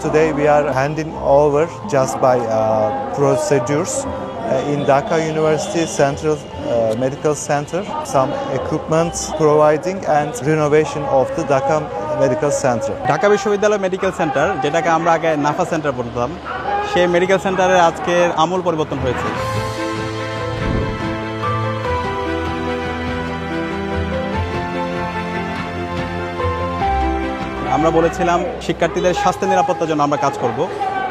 today we are handing over just by uh, procedures uh, in Dhaka University Central uh, Medical Center some equipment providing and renovation of the Dhaka Medical Center. Dhaka বিশ্ববিদ্যালয় medical centre যেটাকে আমরা আগে Nafa centre বলতাম সেই medical সেন্টারের আজকের আমূল পরিবর্তন হয়েছে আমরা বলেছিলাম শিক্ষার্থীদের স্বাস্থ্য নিরাপত্তার জন্য আমরা কাজ করব।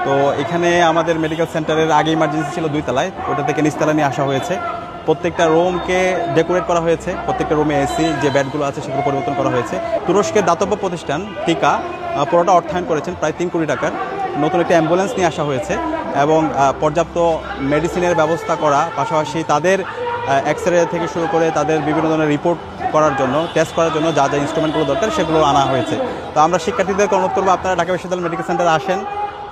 তো এখানে আমাদের মেডিকেল সেন্টারের আগে ইমার্জেন্সি ছিল দুই তলায়, ওটা থেকে নিচতলা নিয়ে আসা হয়েছে। প্রত্যেকটা রুমকে ডেকোরেট করা হয়েছে, প্রত্যেকটা রুমে এসি যে ব্যাডগুলো আছে সেগুলো পরিবর্তন করা হয়েছে। তুরস্কের দাতব্য প্রতিষ্ঠান, টিকা পুরোটা অর্থায়ন করেছেন প্রায় তিন কোটি টাকার। নতুন একটা অ্যাম্বুলেন্স নিয়ে আসা হয়েছে এবং পর্যাপ্ত মেডিসিনের ব্যবস্থা করা, পাশাপাশি তাদের এক্স রে থেকে শুরু করে তাদের বিভিন্ন ধরনের রিপোর্ট করার জন্য টেস্ট করার জন্য যা যা ইনস্ট্রুমেন্টগুলো দরকার সেগুলো আনা হয়েছে। তো আমরা শিক্ষার্থীদের অনুরোধ করব, আপনারা ঢাকা বিশ্ববিদ্যালয় মেডিকেল সেন্টারে আসেন,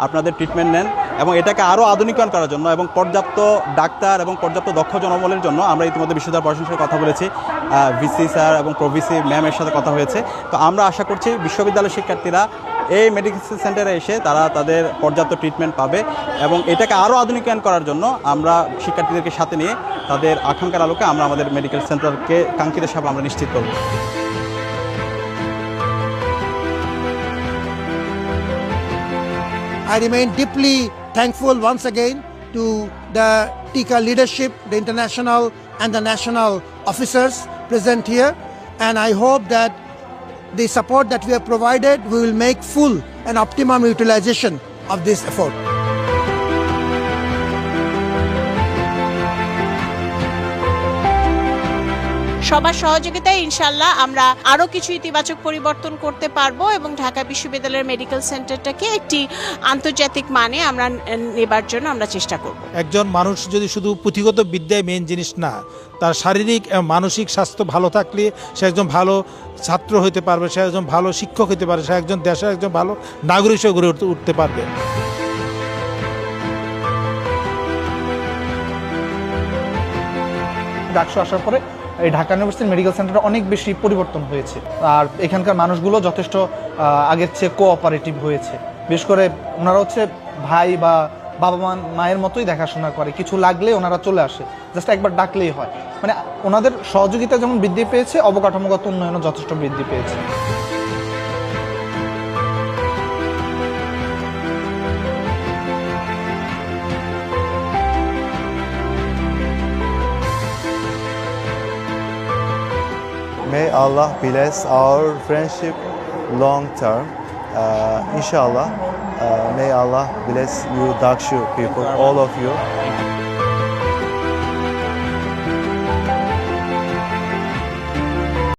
আপনাদের ট্রিটমেন্ট নেন। এবং এটাকে আরও আধুনিকরণ করার জন্য এবং পর্যাপ্ত ডাক্তার এবং পর্যাপ্ত দক্ষ জনবলের জন্য আমরা ইতিমধ্যে বিশ্ববিদ্যালয় প্রশাসনের সাথে কথা বলেছি ভিসি স্যার এবং প্রভিসি ম্যামের সাথে কথা হয়েছে। তো আমরা আশা করছি বিশ্ববিদ্যালয়ের শিক্ষার্থীরা এই মেডিকেল সেন্টারে এসে তারা তাদের পর্যাপ্ত ট্রিটমেন্ট পাবে এবং এটাকে আরও আধুনিকায়ন করার জন্য আমরা শিক্ষার্থীদেরকে সাথে নিয়ে তাদের আকাঙ্ক্ষার আলোকে আমরা আমাদের মেডিকেল সেন্টারকে কাঙ্ক্ষিত হিসাবে আমরা নিশ্চিত করব। I remain deeply thankful once again to the Tika leadership, the international and the national officers present here. And I hope that the support that we have provided, we will make full and optimum utilization of this effort. সবার সহযোগিতায় ইনশাল্লাহ আমরা আরও কিছু ইতিবাচক পরিবর্তন করতে পারব এবং ঢাকা বিশ্ববিদ্যালয়ের মেডিকেল সেন্টারটাকে একটি আন্তর্জাতিক মানে আমরা নেবার জন্য আমরা চেষ্টা করব। একজন মানুষ যদি শুধু পুঁথিগত বিদ্যায় মেন জিনিস না তার শারীরিক এবং মানসিক স্বাস্থ্য ভালো থাকলে সে একজন ভালো ছাত্র হতে পারবে সে একজন ভালো শিক্ষক হতে পারবে সে একজন দেশের একজন ভালো নাগরিক হিসেবে গড়ে উঠতে- উঠতে পারবে। ডাকসু আসার পরে এই ঢাকা ইউনিভার্সিটির মেডিকেল সেন্টারে অনেক বেশি পরিবর্তন হয়েছে। আর এখানকার মানুষগুলো যথেষ্ট আগের চেয়ে কোঅপারেটিভ হয়েছে। বিশেষ করে ওনারা হচ্ছে ভাই বা বাবা মা, মায়ের মতোই দেখাশোনা করে। কিছু লাগলে ওনারা চলে আসে। জাস্ট একবার ডাকলেই হয়। মানে ওনাদের সহযোগিতা যেমন বৃদ্ধি পেয়েছে, অবকাঠামোগত উন্নয়নও যথেষ্ট বৃদ্ধি পেয়েছে। May Allah bless our friendship long term. Uh, inshallah, uh, may Allah bless you Dakshu people, all of you.